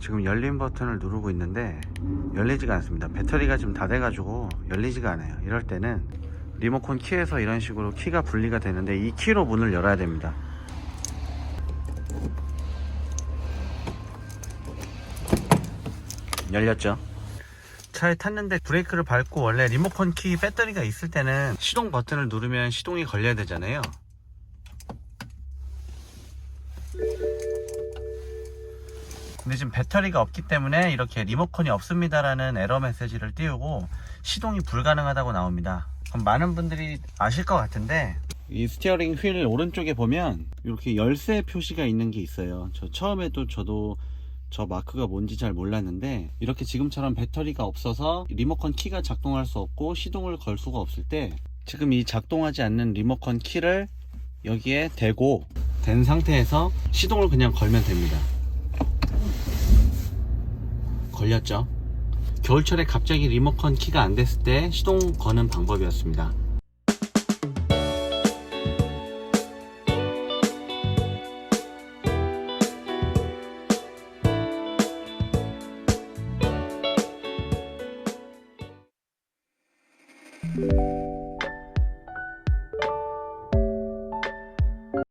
지금 열린 버튼을 누르고 있는데 열리지가 않습니다. 배터리가 지금 다 돼가지고 열리지가 않아요. 이럴 때는 리모컨 키에서 이런 식으로 키가 분리가 되는데 이 키로 문을 열어야 됩니다. 열렸죠? 차에 탔는데 브레이크를 밟고 원래 리모컨 키 배터리가 있을 때는 시동 버튼을 누르면 시동이 걸려야 되잖아요. 근데 지금 배터리가 없기 때문에 이렇게 리모컨이 없습니다라는 에러 메시지를 띄우고 시동이 불가능하다고 나옵니다. 그럼 많은 분들이 아실 것 같은데 이 스티어링 휠 오른쪽에 보면 이렇게 열쇠 표시가 있는 게 있어요. 저 처음에도 저도 저 마크가 뭔지 잘 몰랐는데 이렇게 지금처럼 배터리가 없어서 리모컨 키가 작동할 수 없고 시동을 걸 수가 없을 때 지금 이 작동하지 않는 리모컨 키를 여기에 대고 된 상태에서 시동을 그냥 걸면 됩니다. 걸렸죠? 겨울철에 갑자기 리모컨 키가 안 됐을 때 시동 거는 방법이었습니다.